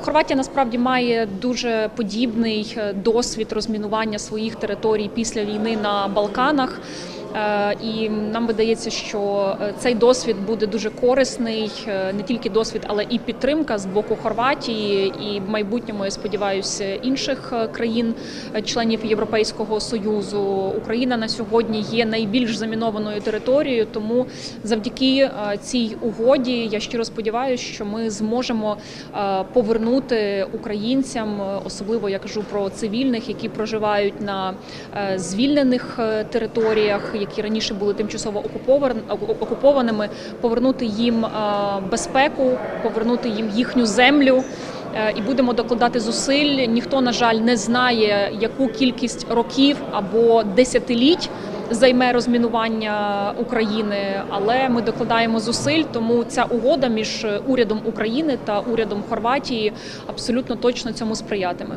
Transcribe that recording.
Хорватія насправді має дуже подібний е, досвід розмінування своїх територій після війни на Балканах. Е, І нам видається, що е, цей досвід буде дуже корисний, е, не тільки досвід, але і підтримка з боку Хорватії, і в майбутньому я сподіваюся інших е, країн, е, членів Європейського союзу. Україна на сьогодні є найбільш замінованою територією, тому завдяки цій угоді я щиро сподіваюся, що ми зможемо повернути українцям, особливо я кажу про цивільних, які проживають на звільнених територіях, які раніше були тимчасово окупованими, повернути їм е, безпеку, повернути їм їхню землю. Е, І будемо докладати зусиль. Ніхто, на жаль, не знає, яку кількість років або десятиліть займе розмінування України, але ми докладаємо зусиль. Тому ця угода між урядом України та урядом Хорватії абсолютно точно цьому сприятиме.